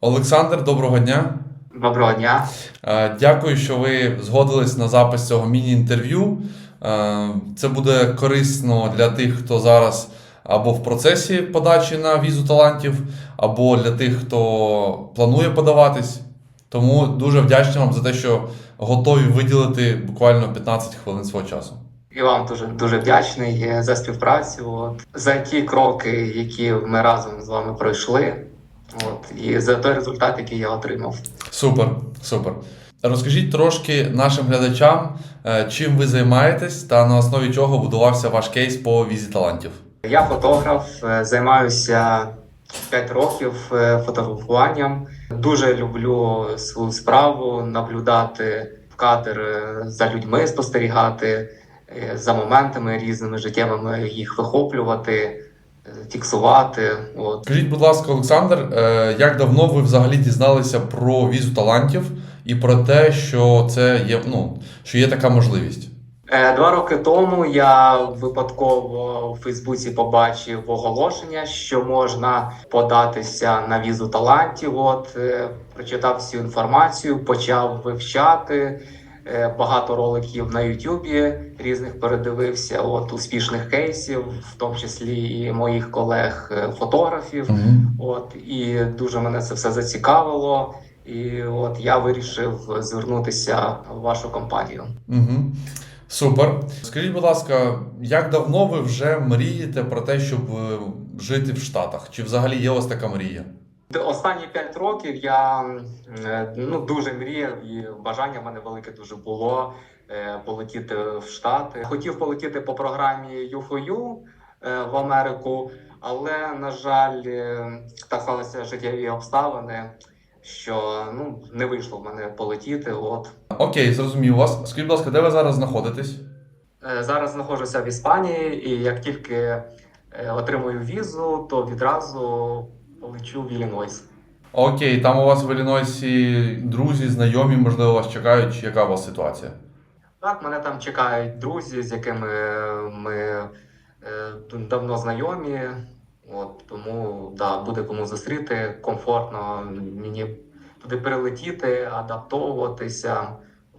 Олександр, доброго дня. Доброго дня. Е, Дякую, що ви згодились на запис цього міні-інтерв'ю. Е, Це буде корисно для тих, хто зараз або в процесі подачі на візу талантів, або для тих, хто планує подаватись. Тому дуже вдячний вам за те, що готові виділити буквально 15 хвилин свого часу. І вам дуже дуже вдячний е, за співпрацю. От за ті кроки, які ми разом з вами пройшли. От і за той результат, який я отримав. Супер, супер. Розкажіть трошки нашим глядачам, е, чим ви займаєтесь та на основі чого будувався ваш кейс по візі талантів. Я фотограф, е, займаюся 5 років е, фотографуванням. Дуже люблю свою справу, наблюдати в кадр за людьми, спостерігати за моментами різними життєвими, їх вихоплювати, фіксувати. От. Скажіть, будь ласка, Олександр, е, як давно ви взагалі дізналися про візу талантів і про те, що це є, ну, що є така можливість? Е, Два роки тому я випадково у Фейсбуці побачив оголошення, що можна податися на візу талантів. От е, прочитав всю інформацію, почав вивчати. Е, Багато роликів на Ютубі різних передивився, от успішних кейсів, в тому числі і моїх колег-фотографів. Угу. От і дуже мене це все зацікавило. І от я вирішив звернутися в вашу компанію. Угу. Супер. Скажіть, будь ласка, як давно ви вже мрієте про те, щоб е, жити в Штатах? Чи взагалі є у вас така мрія? Останні 5 років я е, ну дуже мріяв, і бажання в мене велике дуже було е, полетіти в Штати. Хотів полетіти по програмі U4U е, в Америку, але на жаль, так сталися життєві обставини, що ну не вийшло в мене полетіти. От Окей, зрозумів вас. Скажіть, будь ласка, де ви зараз знаходитесь? Зараз знаходжуся в Іспанії, і як тільки отримую візу, то відразу полечу в Іллінойс. Окей, там у вас в Іллінойсі друзі, знайомі, можливо, вас чекають, яка у вас ситуація? Так, мене там чекають друзі, з якими ми е, давно знайомі. От тому да, буде кому зустріти комфортно мені туди прилетіти, адаптовуватися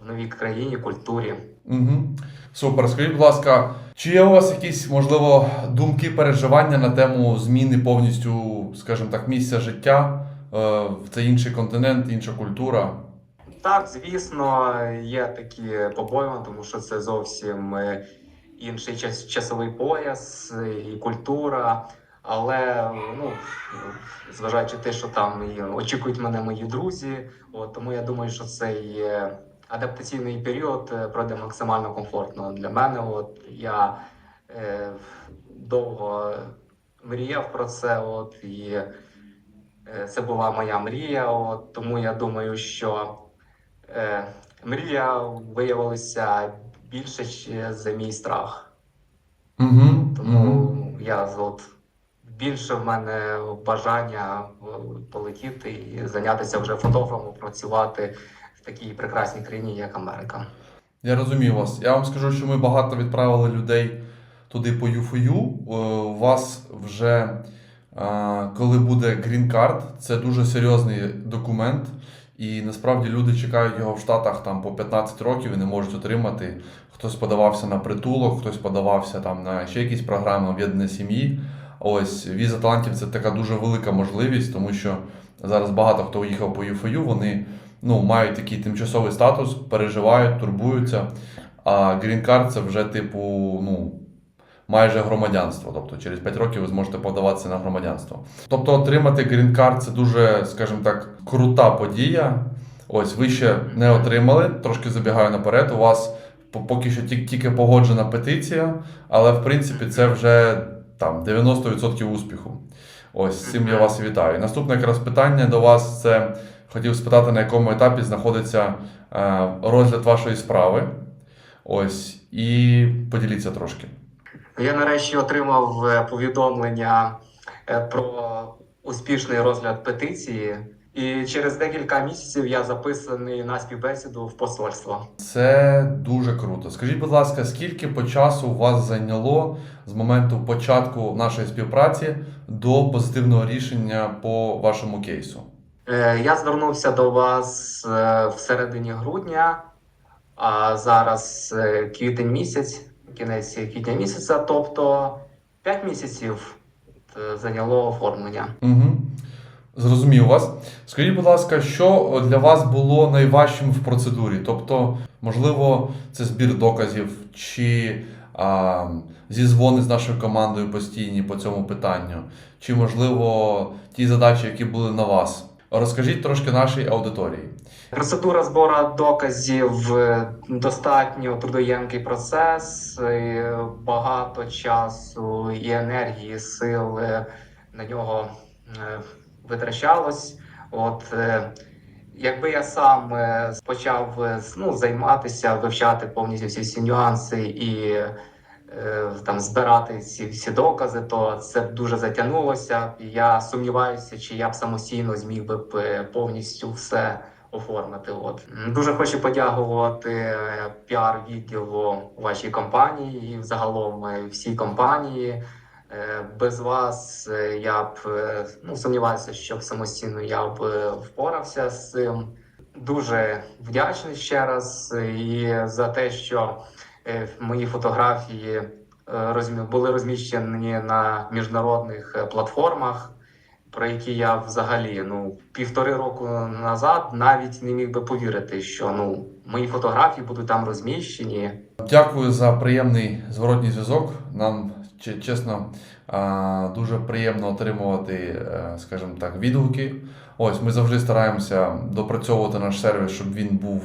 в новій країні, культурі. Угу. Супер. Скажіть, будь ласка, чи є у вас якісь, можливо, думки, переживання на тему зміни повністю, скажімо так, місця життя е, в цей інший континент, інша культура? Так, звісно, є такі побоювання, тому що це зовсім е, інший час, часовий пояс і культура. Але ну, зважаючи те, що там очікують мене мої друзі, от, тому я думаю, що цей е, адаптаційний період е, пройде максимально комфортно для мене. От я е, довго мріяв про це, от і е, це була моя мрія. От, тому я думаю, що е, мрія виявилася більше ще за мій страх. Угу. Тому я от більше в мене бажання е, полетіти і зайнятися вже фотографом, працювати в такій прекрасній країні, як Америка. Я розумію вас. Я вам скажу, що ми багато відправили людей туди по UFU. Е, У вас вже, е, коли буде грін-карт, це дуже серйозний документ. І насправді люди чекають його в Штатах там по 15 років і не можуть отримати. Хтось подавався на притулок, хтось подавався там на ще якісь програми об'єднаної сім'ї. Ось віза талантів це така дуже велика можливість, тому що зараз багато хто уїхав по UFU, вони ну, мають такий тимчасовий статус, переживають, турбуються. А Card це вже типу, ну, майже громадянство. Тобто через 5 років ви зможете подаватися на громадянство. Тобто отримати Card це дуже, скажімо так, крута подія. Ось ви ще не отримали, трошки забігаю наперед. У вас поки що тільки погоджена петиція, але в принципі це вже там 90% успіху. Ось з цим я вас вітаю. Наступне якраз питання до вас це хотів спитати, на якому етапі знаходиться е, розгляд вашої справи. Ось, і поділіться трошки. Я нарешті отримав е, повідомлення е, про успішний розгляд петиції, і через декілька місяців я записаний на співбесіду в посольство. Це дуже круто. Скажіть, будь ласка, скільки по часу у вас зайняло з моменту початку нашої співпраці до позитивного рішення по вашому кейсу? Е, Я звернувся до вас е, в середині грудня, а зараз е, квітень місяць, кінець квітня місяця, тобто 5 місяців зайняло оформлення. Угу. Зрозумів вас. Скажіть, будь ласка, що для вас було найважчим в процедурі? Тобто, можливо, це збір доказів чи а, зізвони з нашою командою постійні по цьому питанню, чи, можливо, ті задачі, які були на вас. Розкажіть трошки нашій аудиторії. Процедура збору доказів е, достатньо трудоємкий процес, багато часу і енергії, і сил е, на нього е, витрачалось. От е, якби я сам е, почав е, ну, займатися, вивчати повністю всі, всі нюанси і там збирати ці всі докази, то це б дуже затягнулося. Я сумніваюся, чи я б самостійно зміг би повністю все оформити. От дуже хочу подякувати піар відділу вашій компанії і взагалом всій компанії. Е, Без вас е, я б е, ну сумніваюся, що самостійно я б впорався з цим. Дуже вдячний ще раз і за те, що мої фотографії були розміщені на міжнародних платформах, про які я взагалі ну півтори року назад навіть не міг би повірити, що ну мої фотографії будуть там розміщені. Дякую за приємний зворотній зв'язок. Нам чесно дуже приємно отримувати, е, скажімо так, відгуки. Ось ми завжди стараємося допрацьовувати наш сервіс, щоб він був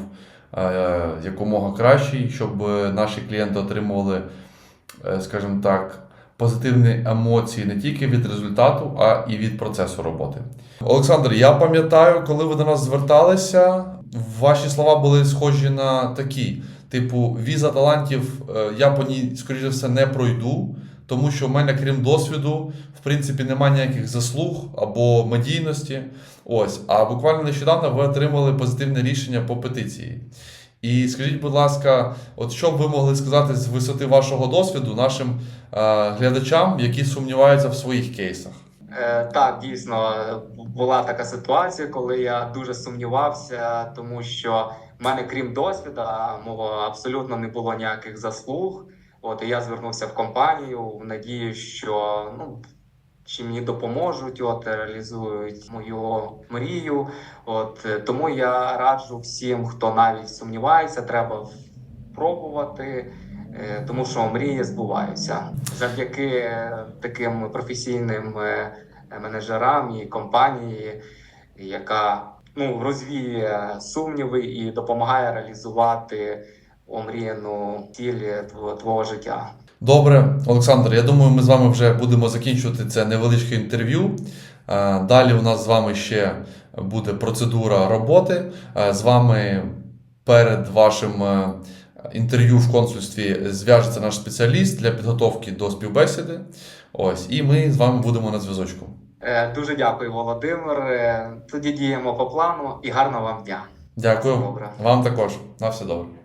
е, якомога кращий, щоб наші клієнти отримували, е, скажімо так, позитивні емоції не тільки від результату, а і від процесу роботи. Олександр, я пам'ятаю, коли ви до нас зверталися, ваші слова були схожі на такі. Типу, віза талантів я по ній, скоріше все, не пройду, тому що в мене, крім досвіду, в принципі, немає ніяких заслуг або медійності. Ось, а буквально нещодавно ви отримали позитивне рішення по петиції. І скажіть, будь ласка, от що б ви могли сказати з висоти вашого досвіду нашим е, глядачам, які сумніваються в своїх кейсах? Е, так, дійсно була така ситуація, коли я дуже сумнівався, тому що в мене, крім досвіду, мого абсолютно не було ніяких заслуг. От і я звернувся в компанію в надії, що ну чи мені допоможуть, от реалізують мою мрію. От тому я раджу всім, хто навіть сумнівається, треба пробувати. Е, тому що мрії збуваються завдяки е, таким професійним е, менеджерам і компанії, яка ну розвіє сумніви і допомагає реалізувати омріяну ціль твого, життя. Добре, Олександр, я думаю, ми з вами вже будемо закінчувати це невеличке інтерв'ю. Е, Далі у нас з вами ще буде процедура роботи. Е, З вами перед вашим е, інтерв'ю в консульстві зв'яжеться наш спеціаліст для підготовки до співбесіди. Ось, і ми з вами будемо на зв'язочку. Дуже дякую, Володимир. Тоді діємо по плану і гарного вам дня. Дякую. Добре. Вам також. На все добре.